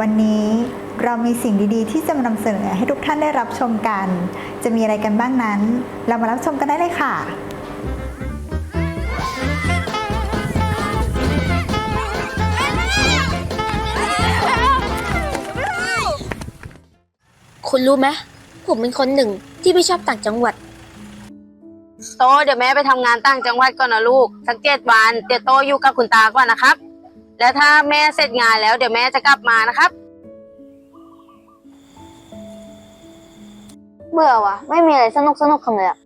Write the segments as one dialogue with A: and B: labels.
A: วันนี้เรามีสิ่งดีๆ ที่จะมานำเสนอให้ทุกท่านได้รับชมกัน จะมีอะไรกันบ้างนั้น เรามารับชมกันได้เลยค่ะ
B: คุณรู้ไหมผมเป็นคนหนึ่งที่ไม่ชอบต่างจังหวัด
C: โตเดี๋ยวแม่ไปทำงานต่างจังหวัดก่อนนะลูก สักเจ็ดวัน เดี๋ยวโตอยู่กับคุณตาก่อนนะครับ แล้วถ้าแม่เสร็จงานแล้วเดี๋ยวแม่จะกลับมานะครับ
D: เบื่อวะไม่มีอะไรสนุกสนุกทำเลยอะ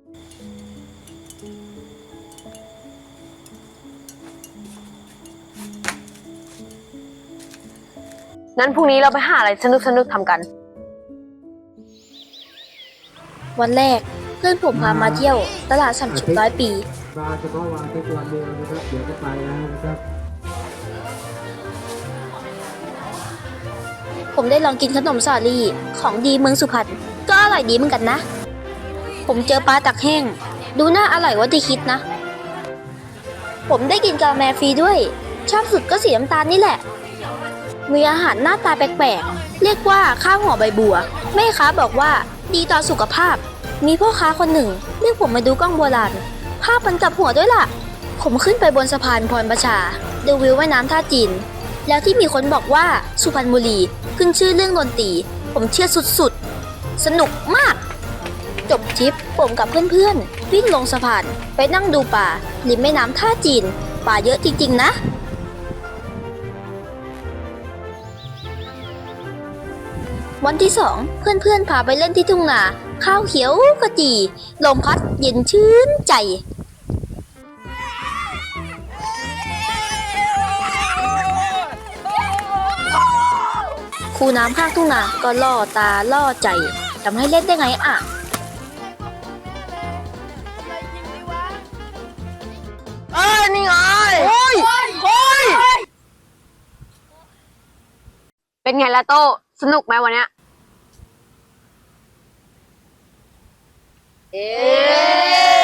C: นั้นพรุ่งนี้เราไปหาอะไรสนุกสนุกๆทำกัน
B: วันแรกเพื่อนผมพามาเที่ยว ตลาดสามชุดร้อยปี
E: มาเฉพาะวันแค่วันเดียวนะครับเดี๋ยวก็ไปแล้วนะครับ
B: ผมได้ลองกินขนมสาลี่ของดีเมืองสุพรรณก็อร่อยดีเหมือนกันนะ ผมเจอปลาตักแห้ง ดูน่าอร่อยกว่าที่คิดนะ ผมได้กินกาแฟฟรีด้วย ชอบสุดก็สีน้ำตาลนี่แหละ มีอาหารหน้าตาแปลกๆ เรียกว่าข้าวห่อใบบัว แม่ค้าบอกว่าดีต่อสุขภาพ มีพ่อค้าคนหนึ่งเรียกผมมาดูกล้องโบราณภาพมันกลับหัวด้วยล่ะ ผมขึ้นไปบนสะพานพรประชาดูวิวแม่น้ำท่าจีน แล้วที่มีคนบอกว่าสุพรรณบุรีขึ้นชื่อเรื่องดนตรี ผมเชื่อสุดๆ สนุกมาก จบทริปผมกับเพื่อนๆ วิ่งลงสะพานไปนั่งดูป่าริมแม่น้ำท่าจีน ป่าเยอะจริงๆนะวันที่สองเพื่อนๆพาไปเล่นที่ทุ่งนา ข้าวเขียวกระจีลมพัดเย็นชื่นใจ คูน้ำข้างทุ่งนาก็ล่อตาล่อใจทำให้เล่นได้ไงอะ
C: เอ้ยนี่ไงโอ้ยโอ้ยเป็นไงล่ะโต สนุกไหมวันเนี้ยเอ๊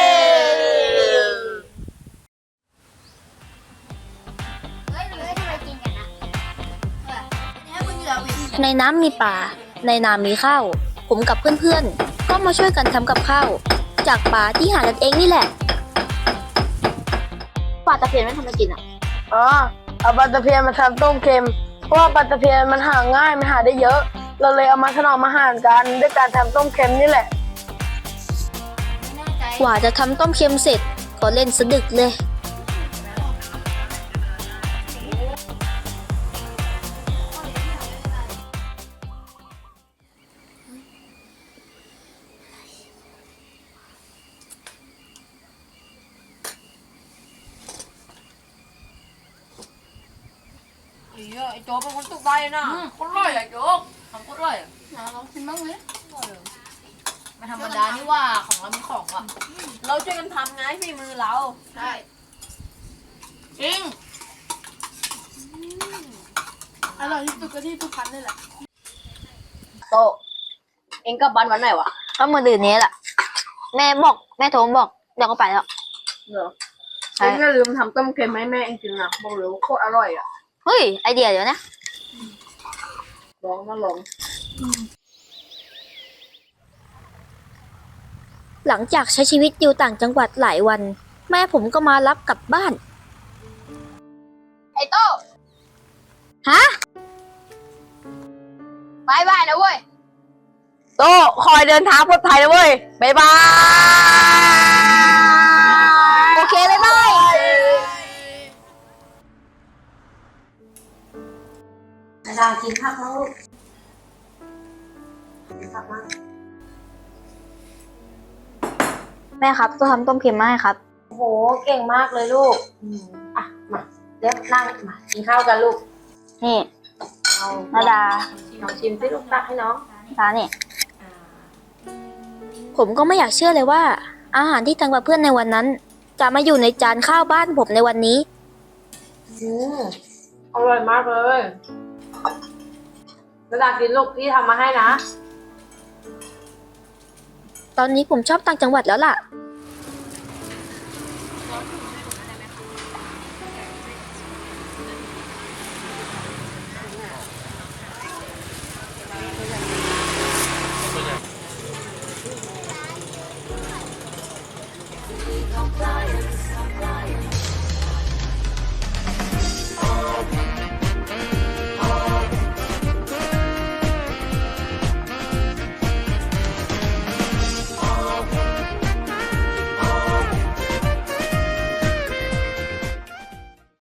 B: ในน้ำมีปลาในนามีข้าว ผมกับเพื่อนๆ ก็มาช่วยกันทำกับข้าว จากปลาที่หากันเองนี่แหละปลาตะเพียนไม่ทำมากินอะ
C: อ๋อ เอาปลาตะเพียนมาทำต้มเค็ม เพราะว่าปลาตะเพียนมันหาง่าย มันหาได้เยอะ เราเลยเอามาถนอมอาหารกันด้วยการทำต้มเค็มนี่แหละ
B: กว่าจะทำต้มเค็มเสร็จก็เล่นสะดึกเลย
F: ไอ้เหี้ยไอ้โจ๊กเป็นคนตกได้นะคนร่อยอะโจ๊กทำคนร่อยอะ
D: ลองกินบ้างเลย
F: ไม่ธรรมดานี่ว่าของเรามีของอะเราช่วยกันทำไงฝีมือเรา ใช่จริง
D: อร่อยที่สุดก็ที่สุพรรณนี่แหละ
F: โตเองกลับบ้านวันไหนวะ
D: ก็มือดืนนี้แหละแม่บอกแม่โทรมาบอกเดี๋ยวก็ไปแล้ว
F: เหรอ
D: ใช่
F: เองอย่าลืมทำต้มเค็มให้แม่เองกินนะบอกเลยว่าโคตรอร่อยอะ
D: เฮ้ย ไอเดียเดี๋ยวนะ
F: ลองมาลอง
B: หลังจากใช้ชีวิตอยู่ต่างจังหวัดหลายวัน แม่ผมก็มารับกลับบ้าน
F: ไอ้โต
B: ฮะ
F: บายบายนะเว้ย
C: โตคอยเดินทางปลอดภัยนะเว้ย บ๊ายบาย กินผักแล้วลูกกินผักมาก
D: แม่ครับตัวทำต้มเค็มมาให้ครับ
C: โอ้โห เก่งมากเลยลูกอืมอะ มาเดี๋ยวนั่งมากินข้าวกันลูก
D: นี่
C: เอา
D: นาดา
C: ลองชิมสิลูกตักให้น้อง
D: ตานี่
B: ผมก็ไม่อยากเชื่อเลยว่า อาหารที่ทำกับเพื่อนในวันนั้น จะมาอยู่ในจานข้าวบ้านผมในวันนี้
C: อืมอร่อยมากเลย กระาษกินลูกพี่ทำมาให้นะ
B: ตอนนี้ผมชอบต่างจังหวัดแล้วล่ะ